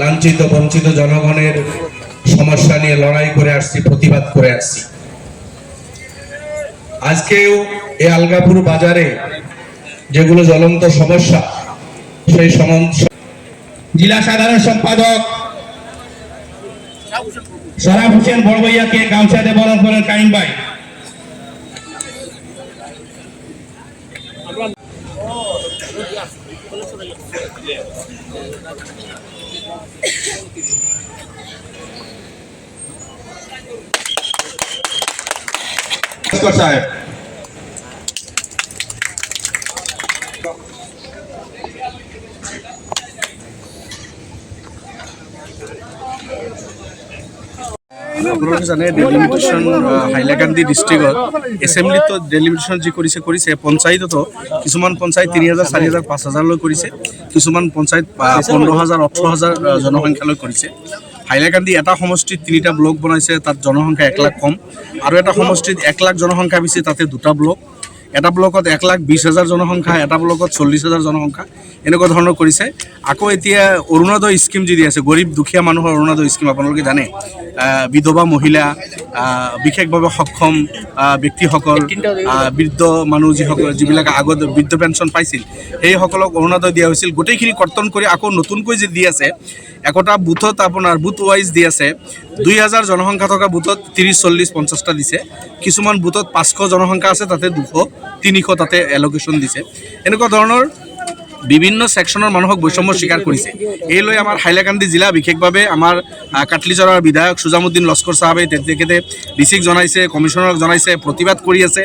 লাঞ্ছিত, বঞ্চিত জনগণের সমস্যা নিয়ে লড়াই করে আসছি, প্রতিবাদ করে আসছি। আজকেও এই আলগাপুর বাজারে যেগুলো জ্বলন্ত সমস্যা, সেই সমস্যা জেলা সাধারণ সম্পাদক সরাফ হোসেন বড়বইয়াকে গামছাতে বরণ করেন কাইম ভাই। সাহেব আপোনালোকে হাইলাকান্দি ডিষ্ট্ৰিক্টত এছেম্বলিতো ডেলিমিটেশ্যন যি কৰিছে কৰিছে। পঞ্চায়ততো কিছুমান পঞ্চায়ত তিনি হাজাৰ, চাৰি হাজাৰ, পাঁচ হাজাৰলৈ কৰিছে। কিছুমান পঞ্চায়ত পোন্ধৰ হাজাৰ, ওঠৰ হাজাৰ জনসংখ্যালৈ কৰিছে। হাইলাকান্দি এটা সমষ্টিত তিনিটা ব্লক বনাইছে, তাত জনসংখ্যা এক লাখ কম। আৰু এটা সমষ্টিত এক লাখ জনসংখ্যা বেছি, তাতে দুটা ব্লক। এটা ব্লকত এক লাখ বিছ হাজাৰ জনসংখ্যা, এটা ব্লকত চল্লিছ হাজাৰ জনসংখ্যা, এনেকুৱা ধৰণৰ কৰিছে। আকৌ এতিয়া অৰুণোদয় স্কিম যি আছে, গৰীব দুখীয়া মানুহৰ অৰুণোদয় স্কিম, আপোনালোকে জানে বিধৱা মহিলা বিশেষভাৱে সক্ষম ব্যক্তিসকল বৃদ্ধ মানুহ যিসকল, যিবিলাক আগত বৃদ্ধ পেঞ্চন পাইছিল, সেইসকলক অৰুণোদয় দিয়া হৈছিল। গোটেইখিনি কৰ্তন কৰি আকৌ নতুনকৈ যি দি আছে, একোটা বুথত আপোনাৰ, বুথ ৱাইজ দি আছে, দুই হাজাৰ জনসংখ্যা থকা বুথত ত্ৰিছ, চল্লিছ, পঞ্চাছটা দিছে। কিছুমান বুথত পাঁচশো জনসংখ্যা আছে, তাতে দুশ। তিনিশ তাতে এলকেশ্যন দিছে। এনেকুৱা ধৰণৰ বিভিন্ন ছেকশ্যনৰ মানুহক বৈষম্য স্বীকাৰ কৰিছে। এই লৈ আমাৰ হাইলাকান্দি জিলা, বিশেষভাৱে আমাৰ কাটলিচৰৰ বিধায়ক সুজামুদ্দিন লস্কৰ চাহাবে তেখেতে ডি চিক জনাইছে কমিশ্যনাৰক জনাইছে, প্ৰতিবাদ কৰি আছে।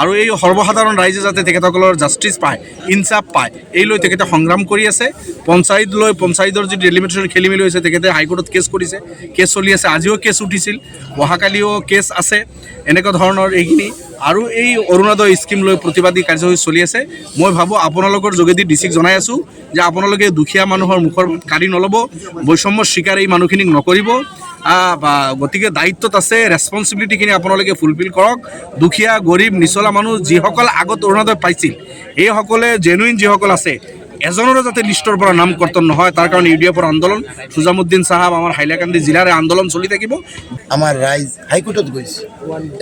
আৰু এই সৰ্বসাধাৰণ ৰাইজে যাতে তেখেতসকলৰ জাষ্টিছ পায় ইনচাফ পায়, এই লৈ তেখেতে সংগ্ৰাম কৰি আছে। পঞ্চায়ত লৈ, পঞ্চায়তৰ যি ডেলিমিটেশ্যন খেলি মেলি হৈছে, তেখেতে হাইকোৰ্টত কেছ কৰিছে, কেছ চলি আছে, আজিও কেছ উঠিছিল। অহাকালিও কেছ আছে। এনেকুৱা ধৰণৰ এইখিনি আৰু এই অৰুণোদয় স্কিম লৈ প্ৰতিবাদী কাৰ্যসূচী চলি আছে। মই ভাবোঁ আপোনালোকৰ যোগেদি ডিচিক জনাই আছোঁ যে আপোনালোকে দুখীয়া মানুহৰ মুখৰ কাঢ়ি নল'ব, বৈষম্য স্বীকাৰ এই মানুহখিনিক নকৰিব গতিকে দায়িত্বত আছে ৰেচপনচিবিলিটিখিনি আপোনালোকে ফুলফিল কৰক। দুখীয়া, গৰীব, নিচলা মানুহ যিসকল আগত অৰুণোদয় পাইছিল এইসকলে জেনুইন যিসকল আছে এজনৰো যাতে লিষ্টৰ পৰা নাম কৰ্তন নহয়, তাৰ কাৰণে ইউ ডি এফৰ আন্দোলন, সুজামুদ্দিন চাহাব আমাৰ হাইলাকান্দি জিলাৰে আন্দোলন চলি থাকিব। আমাৰ ৰাইজ হাইকোৰ্টত গৈছে।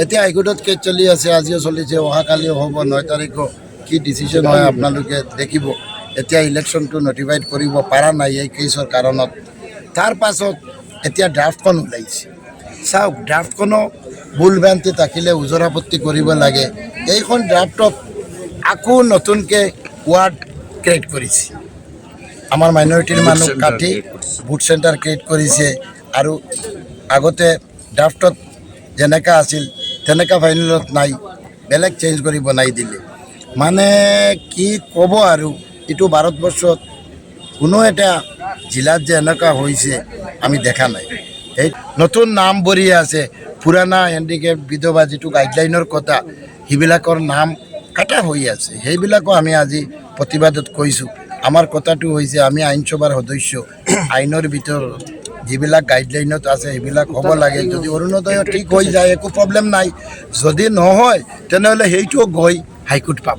এতিয়া হাইকোৰ্টত কেছ চলি আছে, আজিও চলিছে, অহাকালিও হ'ব ন তাৰিখো কি ডিচিশ্যন হয় আপোনালোকে দেখিব। এতিয়া ইলেকশ্যনটো নটিফাইড কৰিব পৰা নাই এই কেছৰ কাৰণত। তাৰ পাছত এতিয়া ড্ৰাফ্টখন ওলাইছে। চাওক ড্ৰাফ্টখনো ভুল ভ্ৰান্তি থাকিলে ওজৰ আপত্তি কৰিব লাগে। এইখন ড্ৰাফ্টত আকৌ নতুনকৈ ৱাৰ্ড ক্ৰিয়েট কৰিছে আমাৰ মাইনৰিটিৰ মানুহ কাটি ভোট চেণ্টাৰ ক্ৰিয়েট কৰিছে আৰু আগতে ড্ৰাফটত যেনেকুৱা আছিল তেনেকুৱা ফাইনেলত নাই বেলেগ চেঞ্জ কৰি বনাই দিলে। মানে কি ক'ব আৰু এইটো ভাৰতবৰ্ষত কোনো এটা জিলাত যে এনেকুৱা হৈছে আমি দেখা নাই। এই নতুন নাম বৰি আছে পুৰাণা হেণ্ডিকেপ বিধৱা যিটো গাইডলাইনৰ কথা সেইবিলাকৰ নাম কাটা হৈ আছে। সেইবিলাকো আমি আজি প্ৰতিবাদত কৈছোঁ। আমাৰ কথাটো হৈছে আমি আইনসভাৰ সদস্য। আইনৰ ভিতৰত যিবিলাক গাইডলাইনত আছে, সেইবিলাক হ'ব লাগে। যদি অৰুণোদয় ঠিক হৈ যায়, একো প্ৰব্লেম নাই। যদি নহয়, তেনেহ'লে সেইটো গৈ হাইকোৰ্ট পাব।